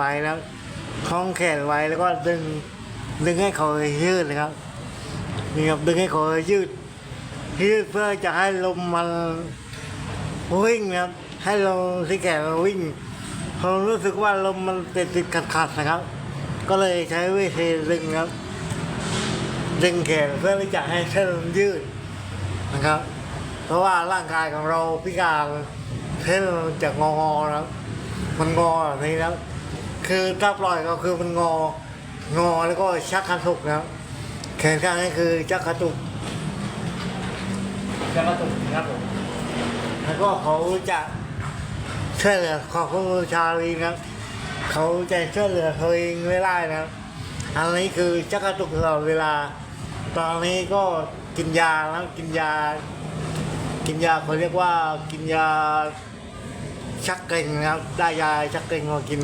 ไว้แล้วคล้องแขนไว้แล้วก็ดึงดึงให้เขายืดนะครับนี่ครับดึงให้เขายืดยืดเพื่อจะให้ลมมันวิ่งนะครับให้ลมที่แขนวิ่งผมรู้สึกว่าลมมันติดติดขัดขัดนะครับ ก็เลยใช้วิธีดึงครับ ดึงแขนเพื่อที่จะให้เส้นยืดนะครับ เพราะว่าร่างกายของเราพิการเส้นจะงอๆนะครับมันงอแบบนี้แล้ว คือถ้าปล่อยก็คือมันงอ งอแล้วก็ชักกระตุกนะครับแขนข้างนี้คือชักกระตุกชักกระตุกนะครับผมแล้วก็เขาจะช่วยเหลือขอบคุณชาลีนะครับเขาจะช่วยเหลือตัวเองไม่ได้นะครับอันนี้คือชักกระตุกตลอดเวลา ตอนนี้ก็กินยาแล้วกินยา กินยาเขาเรียกว่ากินยาชักเกร็งนะครับได้ยาชักเกร็งมากิน